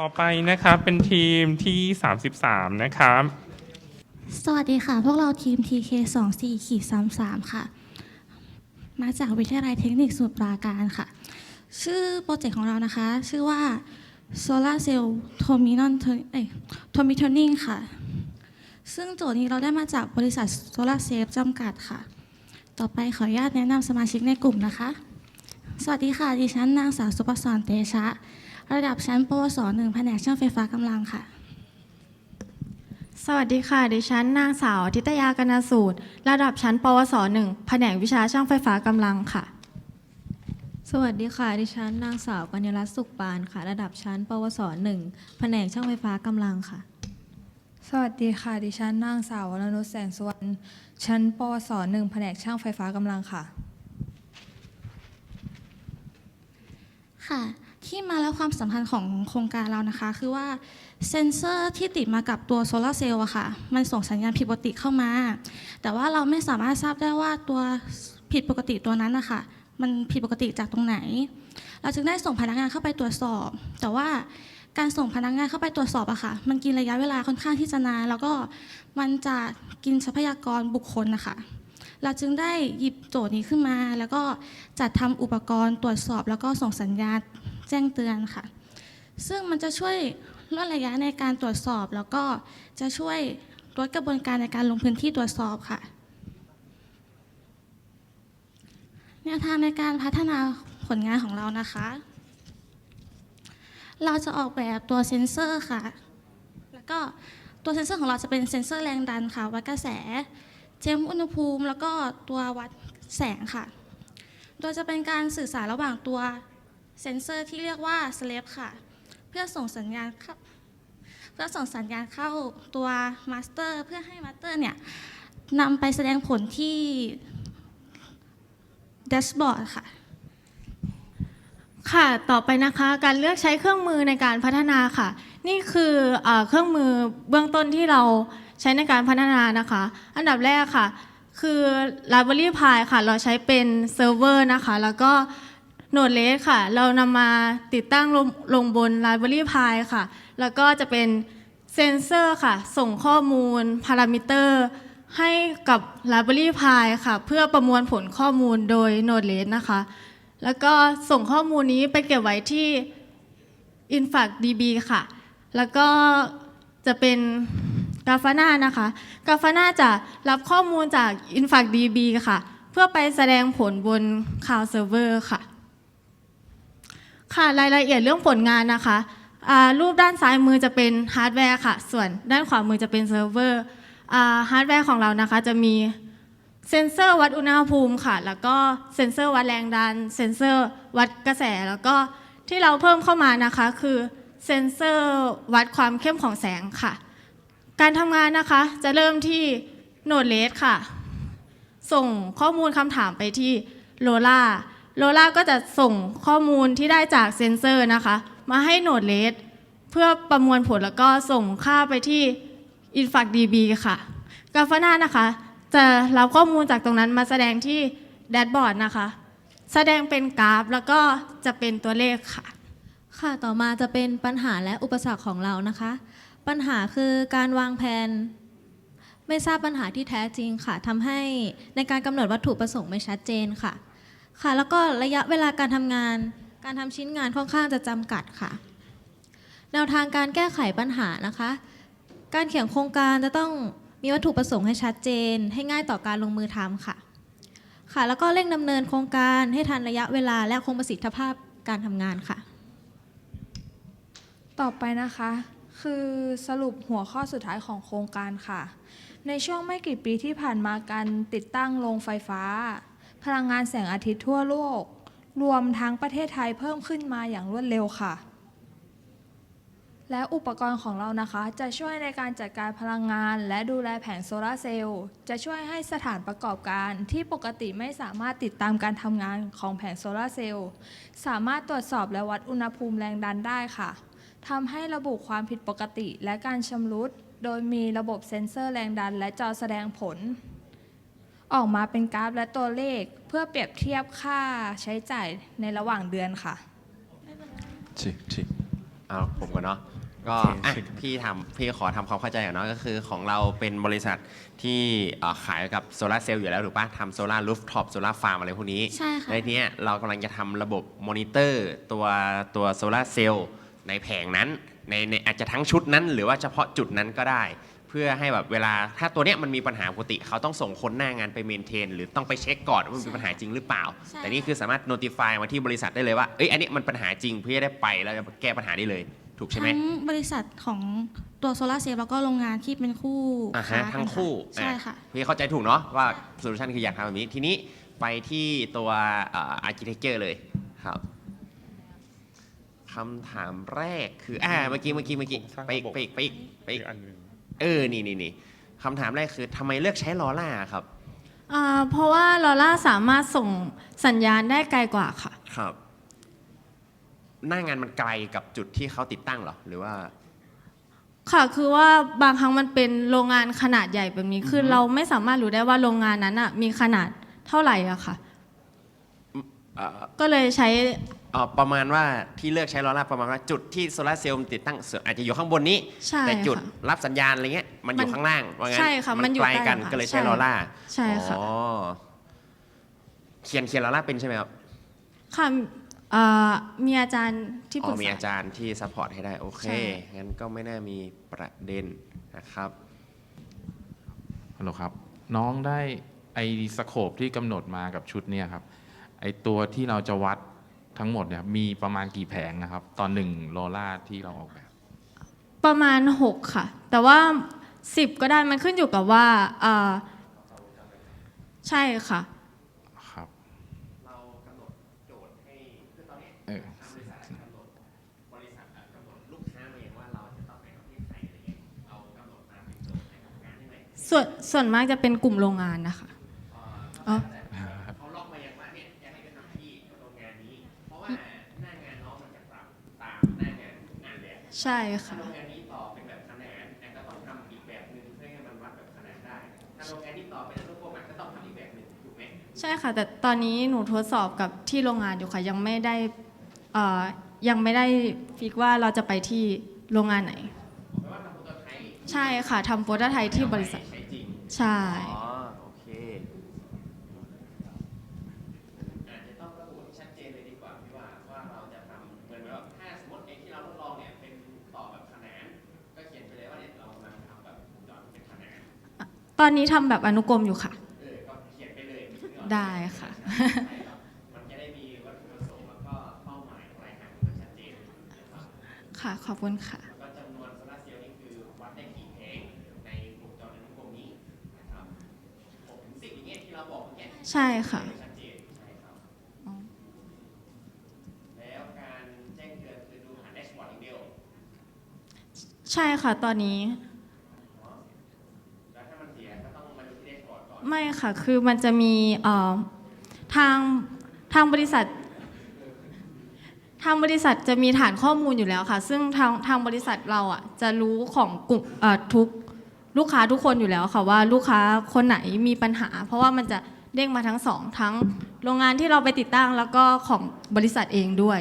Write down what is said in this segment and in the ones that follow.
ต่อไปนะครับเป็นทีมที่ 33 นะครับ สวัสดีค่ะ พวกเราทีม TK 2 4ขีด33ค่ะ มาจากวิทยาลัยเทคนิคสมุทรปราการค่ะ ชื่อโปรเจกต์ของเรานะคะ ชื่อว่า Solar Cell t o m i n o n เอ้ย t o m i t o n i n g ค่ะ ซึ่งโจทย์นี้เราได้มาจากบริษัท Solar Safe จำกัดค่ะ ต่อไปขออนุญาตแนะนำสมาชิกในกลุ่มนะคะ สวัสดีค่ะ ดิฉันนางสาวสุปศรเตชะ ระดับชั้นปวสหนึ่งแผนกช่างไฟฟ้ากำลังค่ะ สวัสดีค่ะ ดิฉันนางสาวทิตยากนสูตร ระดับชั้น ปวสหนึ่งแผนกวิชาช่างไฟฟ้ากำลังค่ะ สวัสดีค่ะ ดิฉันนางสาวกัญญรัตน์สุขปานค่ะ ระดับชั้น ปวสหนึ่งแผนกช่างไฟฟ้ากำลังค่ะ สวัสดีค่ะ ดิฉันนางสาววรนุชแสงสุวรรณชั้น ปวสหนึ่งแผนกช่างไฟฟ้ากำลังค่ะ ค่ะ ที่มาและความสำคัญของโครงการเรานะคะ คือว่าเซนเซอร์ที่ติดมากับตัวโซลาร์เซลล์อะค่ะ มันส่งสัญญาณผิดปกติเข้ามา แต่ว่าเราไม่สามารถทราบได้ว่าตัวผิดปกติตัวนั้นนะคะมันผิดปกติจากตรงไหน เราจึงได้ส่งพนักงานเข้าไปตรวจสอบ แต่ว่าการส่งพนักงานเข้าไปตรวจสอบอะค่ะ มันกินระยะเวลาค่อนข้างที่จะนาน แล้วก็มันจะกินทรัพยากรบุคคลนะคะ เราจึงได้หยิบโจทย์นี้ขึ้นมา แล้วก็จัดทำอุปกรณ์ตรวจสอบ แล้วก็ส่งสัญญาณ แจ้งเตือนค่ะ ซึ่งมันจะช่วยลดระยะในการตรวจสอบ แล้วก็จะช่วยลดกระบวนการในการลงพื้นที่ตรวจสอบค่ะ แนวทางในการพัฒนาผลงานของเรานะคะ เราจะออกแบบตัวเซ็นเซอร์ค่ะ แล้วก็ตัวเซ็นเซอร์ของเราจะเป็นเซ็นเซอร์แรงดันค่ะ วัดกระแส เจมอุณหภูมิ แล้วก็ตัววัดแสงค่ะ โดยจะเป็นการสื่อสารระหว่างตัว เซ็นเซอร์ที่เรียกว่า slave ค่ะ เพื่อส่งสัญญาณเข้าเพื่อส่งสัญญาณเข้าตัว master เพื่อให้ master เนี่ยนำไปแสดงผลที่ dashboard ค่ะ ค่ะ ต่อไปนะคะ การเลือกใช้เครื่องมือในการพัฒนาค่ะ นี่คือเอเครื่องมือเบื้องต้นที่เราใช้ในการพัฒนานะคะ อันดับแรกค่ะ คือ Library Pi ค่ะ เราใช้เป็นเซิร์ฟเวอร์นะคะ แล้วก็ Node-RED ค่ะ เรานำมาติดตั้งลงลงบน Library Pi ค่ะ แล้วก็จะเป็นเซนเซอร์ค่ะ ส่งข้อมูลพารามิเตอร์ให้กับ Library Pi ค่ะ เพื่อประมวลผลข้อมูลโดย Node-RED นะคะ แล้วก็ส่งข้อมูลนี้ไปเก็บไว้ที่ InfluxDB ค่ะ แล้วก็จะเป็นกาฟาน่านะคะกาฟาน่าจะรับข้อมูลจาก InfluxDB ค่ะ เพื่อไปแสดงผลบน Cloud Server ค่ะ ค่ะรายละเอียดเรื่องผลงานนะคะรูปด้านซ้ายมือจะเป็นฮาร์ดแวร์ค่ะ ส่วนด้านขวามือจะเป็นเซิร์ฟเวอร์ฮาร์ดแวร์ของเรานะคะจะมีเซ็นเซอร์วัดอุณหภูมิค่ะ แล้วก็เซ็นเซอร์วัดแรงดัน เซ็นเซอร์วัดกระแส แล้วก็ที่เราเพิ่มเข้ามานะคะคือเซ็นเซอร์วัดความเข้มของแสงค่ะ การทำงานนะคะจะเริ่มที่โนดเลสค่ะ ส่งข้อมูลคำถามไปที่โลล่า โลล่าก็จะส่งข้อมูลที่ได้จากเซ็นเซอร์นะคะ มาให้โนดเลสเพื่อประมวลผลแล้วก็ส่งค่าไปที่ InfluxDB ค่ะกาฟาน่านะคะ จะรับข้อมูลจากตรงนั้นมาแสดงที่แดชบอร์ดนะคะ แสดงเป็นกราฟแล้วก็จะเป็นตัวเลขค่ะ ค่ะต่อมาจะเป็นปัญหาและอุปสรรคของเรานะคะ ปัญหาคือการวางแผนไม่ทราบปัญหาที่แท้จริงค่ะทำให้ในการกำหนดวัตถุประสงค์ไม่ชัดเจนค่ะ ค่ะ แล้วก็ระยะเวลาการทำงาน การทำชิ้นงานค่อนข้างจะจำกัดค่ะ แนวทางการแก้ไขปัญหานะคะ การเขียนโครงการจะต้องมีวัตถุประสงค์ให้ชัดเจน ให้ง่ายต่อการลงมือทำค่ะ ค่ะ แล้วก็เร่งดำเนินโครงการให้ทันระยะเวลาและคงประสิทธิภาพการทำงานค่ะ ต่อไปนะคะ คือสรุปหัวข้อสุดท้ายของโครงการค่ะ ในช่วงไม่กี่ปีที่ผ่านมาการติดตั้งโรงไฟฟ้า พลังงานแสงอาทิตย์ทั่วโลก รวมทั้งประเทศไทยเพิ่มขึ้นมาอย่างรวดเร็วค่ะ และอุปกรณ์ของเรานะคะ จะช่วยในการจัดการพลังงาน และดูแลแผงโซลาร์เซลล์ จะช่วยให้สถานประกอบการที่ปกติไม่สามารถติดตามการทำงานของแผงโซลาร์เซลล์ สามารถตรวจสอบและวัดอุณหภูมิแรงดันได้ค่ะทำให้ระบุความผิดปกติและการชำรุด โดยมีระบบเซ็นเซอร์แรงดันและจอแสดงผล ออกมาเป็นกราฟและตัวเลขเพื่อเปรียบเทียบค่าใช้จ่ายในระหว่างเดือนค่ะ Sí, sí. เอาผมก่อนเนาะก็โอเคอะพี่ทำพี่ขอทำความเข้าใจก่อนเนาะก็คือของเราเป็นบริษัทที่เอ่อขายกับโซลาร์เซลล์อยู่แล้วถูกปะทำโซลาร์รูฟท็อปโซลาร์ฟาร์มอะไรพวกนี้ใช่ค่ะ ในทีเนี้ยเรากำลังจะทำระบบมอนิเตอร์ตัวตัวโซลาร์เซลล์ในแผงนั้นในในอาจจะทั้งชุดนั้น หรือว่าเฉพาะจุดนั้นก็ได้ เพื่อให้แบบเวลาถ้าตัวเนี้ยมันมีปัญหาปกติ เขาต้องส่งคนหน้างานไปเมนเทน หรือต้องไปเช็คก่อนว่ามันมีปัญหาจริงหรือเปล่า ใช่ แต่นี่คือสามารถ notify มาที่บริษัทได้เลยว่าเอ้ยอันนี้มันปัญหาจริงเพื่อจะได้ไปแล้วจะแก้ปัญหาได้เลยถูกใช่ไหม ทั้งบริษัทของตัวโซลาร์เซลล์แล้วก็โรงงานที่เป็นคู่อ่าค้าฮะกันทั้งคู่ใช่อ่ค่ะพี่เข้าใจถูกเนาะว่าโซลูชันคืออยากทำแบบนี้ ทีนี้ไปที่ตัวอาร์กิเทคเจอร์เลยครับคำถามแรกคืออ่าเมื่อกี้เมื่อกี้เมื่อกี้โครงสร้างไปอีกระบบไปอีกไปอีกไปอีกอีกอันหนึ่ง เออ นี่นี่นี่คำถามแรกคือทำไมเลือกใช้ลอล่าครับ อ่าเพราะว่าลอล่าสามารถส่งสัญญาณได้ไกลกว่าค่ะ ครับ หน้างานมันไกลกับจุดที่เขาติดตั้งเหรอ หรือว่า ค่ะคือว่าบางครั้งมันเป็นโรงงานขนาดใหญ่แบบนี้คือเราไม่สามารถรู้ได้ว่าโรงงานนั้นอะมีขนาดเท่าไหร่อะค่ะเอ่อก็เลยใช้ เอ่อประมาณว่าที่เลือกใช้ลอร่าประมาณว่าจุดที่โซลาร์เซลล์มันติดตั้งเสอาจจะอยู่ข้างบนนี้ ใช่แต่จุดค่ะรับสัญญาณอะไรเงี้ยมันอยู่มันข้างล่างว่างั้นใช่ค่ะมันอยู่ไกลกันใกล้ค่ะก็เลยใช้ใช่ลอร่าใช่ค่ะ อ๋อเขียนเขียนลอร่าเป็นใช่ไหมครับค่ะเอ่อมีอาจารย์ที่อ๋ปรึอกมีษาอาจารย์ที่ซัพพอร์ตให้ได้โอเคใช่ งั้นก็ไม่น่ามีประเด็นนะครับ ฮัลโหลครับ น้องได้ไอสโคปที่กำหนดมากับชุดเนี่ยครับ ไอตัวที่เราจะวัดทั้งหมดเนี่ยมีประมาณกี่แผงนะครับ ตอนหนึ่งโลล่าที่เราออกแบบ ประมาณ 6 ค่ะ แต่ว่า 10 ก็ได้มันขึ้นอยู่กับว่าเอ่อใช่ค่ะครับเรากำหนดโจทย์ให้คือตอนนี้เออทางบริษัทกำหนดบริษัทกำหนดลูกค้ามาเองว่าเราจะต้องไปประเทศไทยอะไรเงี้ยเรากำหนดมาเป็นโจทย์ให้กับงานได้ไหมส่วนส่วนมากจะเป็นกลุ่มโรงงานนะคะอ๋อ ใช่ถ้าค่ะโรงงานนี้ต่อเป็นแบบขนานนแต่ก็ต้องทำอีกแบบหนึ่งเพื่อให้มันวัดแบบขนานนได้ ถ้าโรงงานที่ต่อเป็นอนุกรมมันก็ต้องทำอีกแบบหนึ่งถูกไหมใช่ค่ะ แต่ตอนนี้หนูทดสอบกับที่โรงงานอยู่ค่ะ ยังไม่ได้เอ่อยังไม่ได้ฟิกว่าเราจะไปที่โรงงานไหนแปลว่าทำโปรโตไทป์ใช่ค่ะทำโปรโตไทป์ที่บริษัท ใช้จริง ใช่ อ๋อ ตอนนี้ทำแบบอนุกรมอยู่ค่ะ เออก็เขียนไปเลยได้ค่ะใช่ครับมันจะได้มีวัตถุประสงค์แล้วก็เป้าหมายปลายทางที่มันชัดเจนนะครับค่ะขอบคุณค่ะ แล้วก็จำนวนโซลาร์เซลล์นี่คือวัดได้กี่แผงในวงจรอนุกรมนี้นะครับหกถึงสิบอย่างเงี้ยที่เราบอกเมื่อกี้ใช่ค่ะ ชัดเจนใช่ครับ อ๋อแล้วการแจ้งเตือนคือดูผ่านแดชบอร์ดอย่างเดียว ใช่ค่ะ ตอนนี้ แล้วถ้ามันเสียก็ต้องมาดูที่แดชบอร์ดก่อน ไม่ค่ะ คือมันจะมีเอ่อทางทางบริษัท ทางบริษัทจะมีฐานข้อมูลอยู่แล้วค่ะ ซึ่งทางทางบริษัทเราอะจะรู้ของกลุ่มเอ่อทุกลูกค้าทุกคนอยู่แล้วค่ะว่าลูกค้าคนไหนมีปัญหา เพราะว่ามันจะเด้งมาทั้งสองทั้งโรงงานที่เราไปติดตั้งแล้วก็ของบริษัทเองด้วย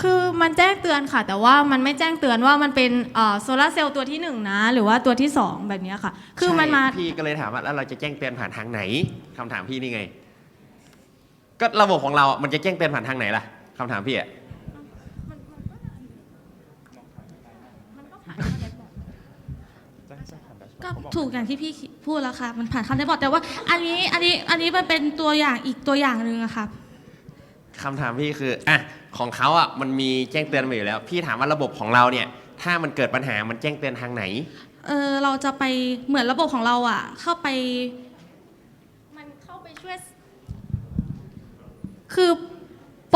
คือมันแจ้งเตือนค่ะ แต่ว่ามันไม่แจ้งเตือนว่ามันเป็นโซลาร์เซลล์ตัวที่หนึ่งนะ หรือว่าตัวที่สองแบบเนี้ยค่ะ คือมันมาใช่พี่ก็เลยถามว่าแล้วเราจะแจ้งเตือนผ่านทางไหนคำถามพี่นี่ไง ก็ระบบของเรามันจะแจ้งเตือนผ่านทางไหนล่ะคำถามพี่อะก็ถูกอย่างที่พี่พูดแล้วค่ะ มันผ่านคำได้บอกแต่ว่า อันนี้อันนี้อันนี้มันเป็นตัวอย่างอีกตัวอย่างหนึ่งอะค่ะ คำถามพี่คืออะ ของเขาอะมันมีแจ้งเตือนมาอยู่แล้ว พี่ถามว่าระบบของเราเนี่ย ถ้ามันเกิดปัญหามันแจ้งเตือนทางไหน เออเราจะไปเหมือนระบบของเราอะ เข้าไป มันเข้าไปช่วย คือ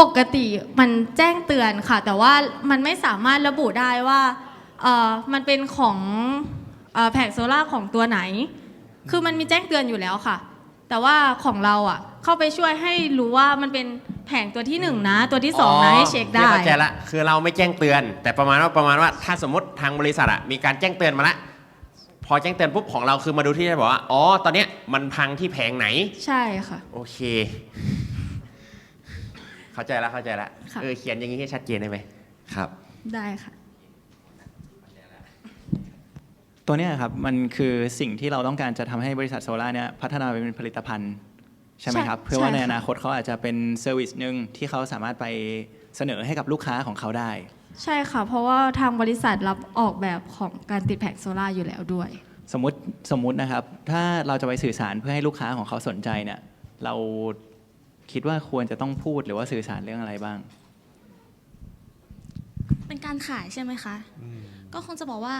ปกติมันแจ้งเตือนค่ะ แต่ว่ามันไม่สามารถระบุได้ว่าเออมันเป็นของเอ่อแผงโซล่าร์ของตัวไหน คือมันมีแจ้งเตือนอยู่แล้วค่ะ แต่ว่าของเราอะเข้าไปช่วยให้รู้ว่ามันเป็น ผงตัวที่หนึ่งนะ ตัวที่สองนะให้เช็คได้พี่เข้าใจละคือเราไม่แจ้งเตือน แต่ประมาณว่าประมาณว่าถ้าสมมติทางบริษัทอะมีการแจ้งเตือนมาละพอแจ้งเตือนปุ๊บของเราคือมาดูที่จะบอกว่าอ๋อตอนเนี้ยมันพังที่แผงไหน ใช่ค่ะ โอเค เข้าใจแล้วเข้าใจแล้วค่ะ เออเขียนอย่างนี้ให้ชัดเจนได้ไหมครับ ได้ค่ะ ตัวเนี้ยครับมันคือสิ่งที่เราต้องการจะทำให้บริษัทโซล่าเนี่ยพัฒนาไปเป็นผลิตภัณฑ์ ใช่ไหมครับใช่เพื่อว่าในใช่ค่ะอนาคตเขาอาจจะเป็นเซอร์วิสหนึ่งที่เขาสามารถไปเสนอให้กับลูกค้าของเขาได้ ใช่ค่ะ เพราะว่าทางบริษัทรับออกแบบของการติดแผงโซล่าร์อยู่แล้วด้วย สมมติสมมตินะครับ ถ้าเราจะไปสื่อสารเพื่อให้ลูกค้าของเขาสนใจเนี่ยเราคิดว่าควรจะต้องพูดหรือว่าสื่อสารเรื่องอะไรบ้าง เป็นการขายใช่ไหมคะ ก็คงจะบอกว่า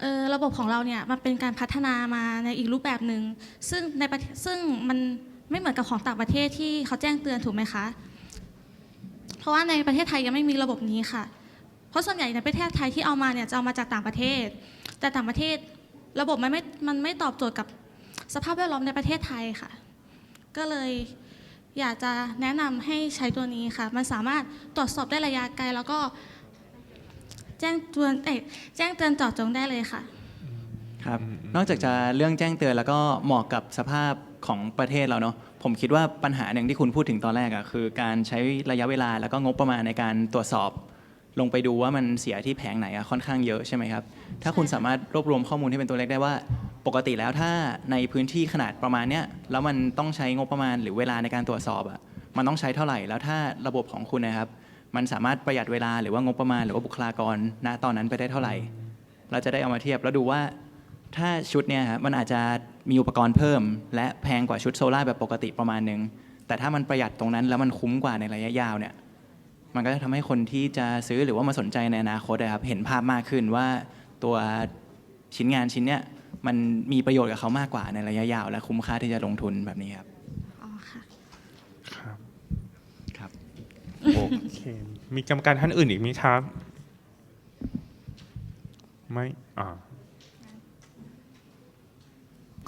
เออระบบของเราเนี่ยมันเป็นการพัฒนามาในอีกรูปแบบหนึ่งซึ่งในประเทศซึ่งมัน ไม่เหมือนกับของต่างประเทศที่เขาแจ้งเตือนถูกไหมคะ เพราะว่าในประเทศไทยยังไม่มีระบบนี้ค่ะ เพราะส่วนใหญ่ในประเทศไทยที่เอามาเนี่ยจะเอามาจากต่างประเทศ แต่ต่างประเทศระบบมันไม่ มันไม่ตอบโจทย์กับสภาพแวดล้อมในประเทศไทยค่ะ ก็เลยอยากจะแนะนำให้ใช้ตัวนี้ค่ะ มันสามารถตรวจสอบได้ระยะไกล แล้วก็แจ้งเตือนเอ้ยแจ้งเตือนจาะจงได้เลยค่ะ ครับ นอกจากจะเรื่องแจ้งเตือนแล้วก็เหมาะกับสภาพ ของประเทศเราเนาะผมคิดว่าปัญหาหนึ่งที่คุณพูดถึงตอนแรกอะคือ การใช้ระยะเวลาแล้วก็งบประมาณในการตรวจสอบ ลงไปดูว่ามันเสียที่แผงไหนอะค่อนข้างเยอะใช่ไหมครับถ้าคุณสามารถรวบรวมข้อมูลที่เป็นตัวเลขได้ว่า ปกติแล้วถ้าในพื้นที่ขนาดประมาณเนี้ยแล้วมันต้องใช้งบประมาณหรือเวลาในการตรวจสอบอะมันต้องใช้เท่าไหร่แล้วถ้าระบบของคุณนะครับ มันสามารถประหยัดเวลาหรือว่างบประมาณหรือว่าบุคลากรณตอนนั้นไปได้เท่าไหร่ เราจะได้เอามาเทียบแล้วดูว่าถ้าชุดเนี่ยครับมันอาจจะ มีอุปกรณ์เพิ่ม และแพงกว่าชุดโซล่าร์แบบปกติประมาณหนึงแต่ถ้ามันประหยัดตรงนั้นแล้วมันคุ้มกว่าในระยะยาวเนี่ยมันก็จะทำให้คนที่จะซื้อหรือว่ามาสนใจในอนาคตนะครับเห็นภาพมากขึ้นว่าตัวชิ้นงานชิ้นเนี้ยมันมีประโยชน์กับเขามากกว่าในระยะยาว และคุ้มค่าที่จะลงทุนแบบนี้ครับอ๋อค่ะ ครับครับโอเคมีกรรมการท่านอื่นอีกไหมครับ ไม่อ่า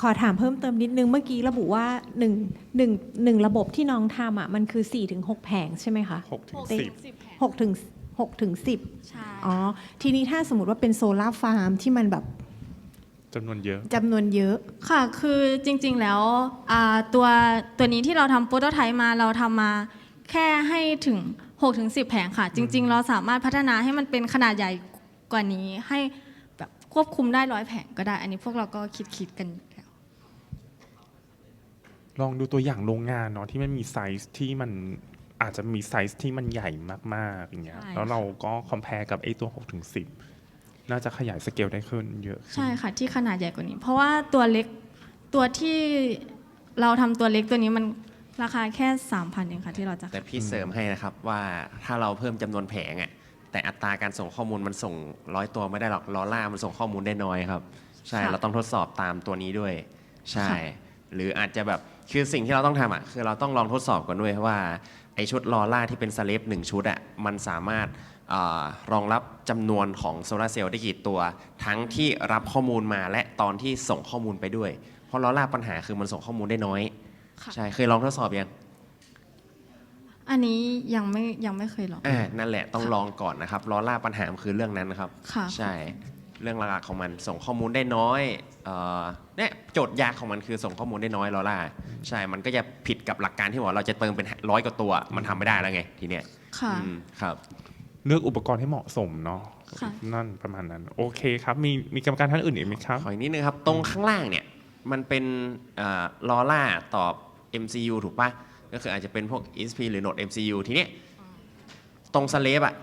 ขอถามเพิ่มเติมนิดนึงเมื่อกี้ระบุว่า1นึ่งหนึ่งหนึ่งระบบที่น้องทำอะมันคือ4-6แผงใช่ไหมคะหกถึงเต็สิบ6ถึง6ถึงใช่ 10อ๋อทีนี้ถ้าสมมติว่าเป็นโซลาร์ฟาร์มที่มันแบบจำนวนเยอะ จำนวนเยอะ ค่ะ คือจริงๆ แล้วอ่าตัวตัวนี้ที่เราทำโปรโตไทป์มาเราทำมาแค่ให้ถึง6ถึง10 แผงค่ะ จริง ๆ เราสามารถพัฒนาให้มันเป็นขนาดใหญ่กว่านี้ให้แบบควบคุมได้ร้อยแผงก็ได้ อันนี้พวกเราก็คิดคิดๆกันอยู่แล้วลองดูตัวอย่างโรงงานเนาะที่มันมีไซส์ที่มันอาจจะมีไซส์ที่มันใหญ่มากๆอย่างเงี้ยใช่ แล้วเราก็คอมเพลกับไอ้ตัว6ถึง10 น่าจะขยายสเกลได้ขึ้นเยอะขึ้น ใช่ค่ะที่ขนาดใหญ่กว่านี้ เพราะว่าตัวเล็กตัวที่เราทำตัวเล็กตัวนี้มันราคาแค่ 3,000เองค่ะที่เราจะ แต่พี่เสริมให้นะครับว่าถ้าเราเพิ่มจำนวนแผงอะแต่อัตราการส่งข้อมูลมันส่งร้อยตัวไม่ได้หรอกลอล่ามันส่งข้อมูลได้น้อยครับ ใช่ค่ะเราต้องทดสอบตามตัวนี้ด้วย ใช่ ค่ะ หรืออาจจะแบบคือสิ่งที่เราต้องทำอะคือเราต้องลองทดสอบกันด้วยว่าไอชุดลอล่าที่เป็นสเลปหนึ่งชุดอะมันสามารถอารองรับจำนวนของโซลาร์เซลล์ได้กี่ตัว ทั้งที่รับข้อมูลมาและตอนที่ส่งข้อมูลไปด้วย เพราะลอล่าปัญหาคือมันส่งข้อมูลได้น้อยค่ะใช่เคยลองทดสอบยังอันนี้ยังไม่ยังไม่เคยลองอ่านั่นแหละต้องลองก่อนนะครับลอล่าปัญหามันคือเรื่องนั้นนะครับ ค่ะใช่ เรื่องหลักๆของมันส่งข้อมูลได้น้อยเอ่อเนี่ยโจทย์ยากของมันคือส่งข้อมูลได้น้อยลอล่าใช่ มันก็จะผิดกับหลักการที่บอกเราจะเติมเป็นร้อยกว่าตัว มันทำไม่ได้แล้วไงทีเนี้ยค่ะ อืมครับ เลือกอุปกรณ์ให้เหมาะสมเนาะค่ะ นั่นประมาณนั้น โอเคครับ มีมีกรรมการท่านอื่นอีกไหมครับ ขออีกนิดนึงครับ ตรงข้างล่างเนี่ย มันเป็นลอล่าตอบ MCU ถูกปะก็คืออาจจะเป็นพวก ESP หรือ Node MCU ทีเนี้ยตรงสเลปอะ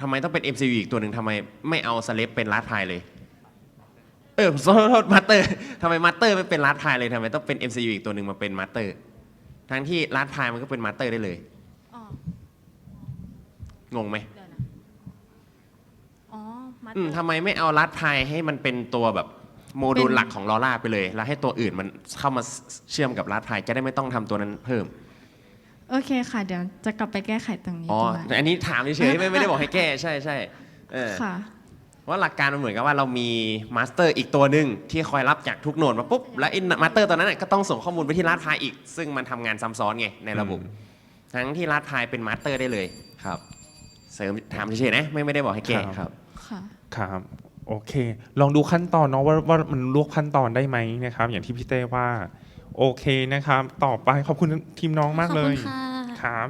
ทำไมต้องเป็น MCU อีกตัวหนึ่งทำไมไม่เอาสเลปเป็นลาดพายเลย เออโทษโทษมาสเตอร์ทำไมมาสเตอร์ไม่เป็นลาดพายเลยทำไมต้องเป็น MCU อีกตัวหนึ่งมาเป็นมาสเตอร์ ทั้งที่ลาดพายมันก็เป็นมาสเตอร์ได้เลย อ๋องงไหมเดี๋ยวนะ อ๋อ มาอืมทำไมไม่เอาลัดพายให้มันเป็นตัวแบบโมดูลหลักของลอร่าไปเลย แล้วให้ตัวอื่นมันเข้ามาเชื่อมกับลัดพายจะได้ไม่ต้องทำตัวนั้นเพิ่ม โอเคค่ะ เดี๋ยวจะกลับไปแก้ไขตรงนี้อ๋อด้วยอันนี้ถามเฉยๆไม่ไม่ได้บอกให้แก้ใช่ใช่เออค่ะ ว่าหลักการมันเหมือนกับว่าเรามีมาสเตอร์อีกตัวหนึ่งที่คอยรับจากทุกโหนดมาปุ๊บ แล้วไอ้มาสเตอร์ตัวนั้นนะก็ต้องส่งข้อมูลไปที่ลัดพายอีก ซึ่งมันทำงานซ้ำซ้อนไงในระบบ ทั้งที่ลัดพายเป็นมาสเตอร์ได้เลย ครับ เสริมถามเฉยๆนะไม่ไม่ได้บอกให้แก้ครับ ครับ ค่ะ ครับโอเค ลองดูขั้นตอนเนาะว่าว่ามันลวกขั้นตอนได้ไหมนะครับ อย่างที่พี่เต้ว่า โอเคนะครับ ต่อไปขอบคุณทีมน้องมากขอบเลคุยณค่ะ ครับ